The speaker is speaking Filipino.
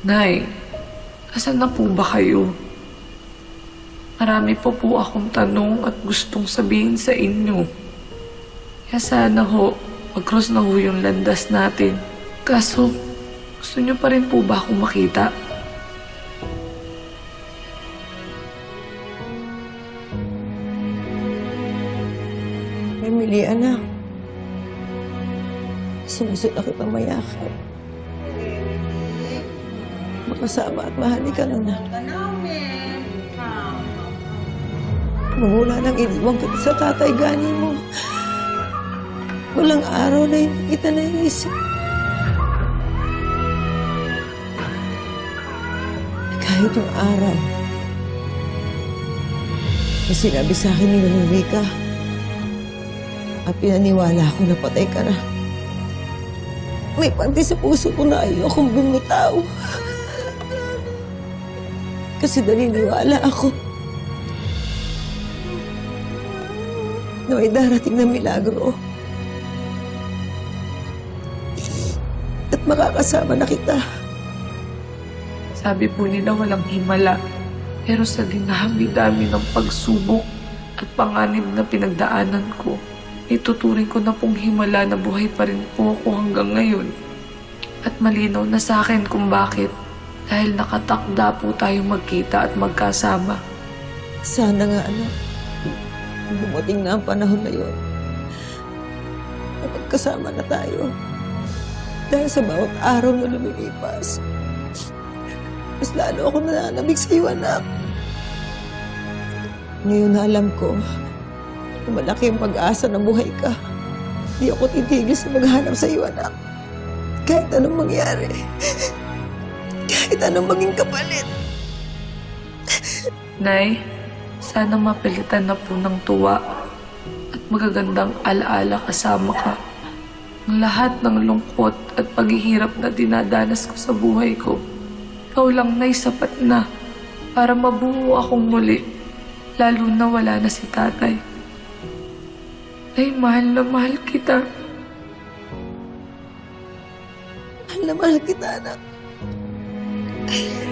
Nay, asan na po ba kayo? Marami po po akong tanong at gustong sabihin sa inyo. Kaya sana ho, mag-cross na ho yung landas natin. Kaso, gusto niyo pa rin po ba akong makita? Emily, anak. Sinusunod na kitang mayakap. Makasama at mahalikan, anak. Magmula nang iniwang kita sa tatay gani mo. Walang araw na hindi kita naisip. Kahit yung araw na sinabi sa akin ni Veronica at pinaniwala ako na patay ka na. May panti sa puso ko na ayokong bumitaw. Kasi naniniwala ako na may darating na milagro. At makakasama na kita. Sabi po nila walang himala. Pero sa dinami-dami ng pagsubok at panganib na pinagdaanan ko, ituturing ko na pong himala na buhay pa rin po ako hanggang ngayon. At malinaw na sa akin kung bakit. Dahil nakatakda po tayo magkita at magkasama. Sana nga, anak. Dumating na ang panahon na yun. Magkasama na tayo. Dahil sa bawat araw na lumilipas, mas lalo ako nananabig sa iyo, anak. Ngayon na alam ko malaki ang pag-asa na buhay ka. Di ako titigil sa maghanap sa iyo, anak. Kahit anong mangyari. Kahit anong maging kapalit. Nay, sana mapilitan na po ng tuwa at magagandang alaala kasama ka. Ang lahat ng lungkot at paghihirap na dinadanas ko sa buhay ko, ikaw lang nay sapat na para mabuo akong muli, lalo na wala na si tatay. Nay, mahal na mahal kita. Mahal na mahal kita, anak. Thank you.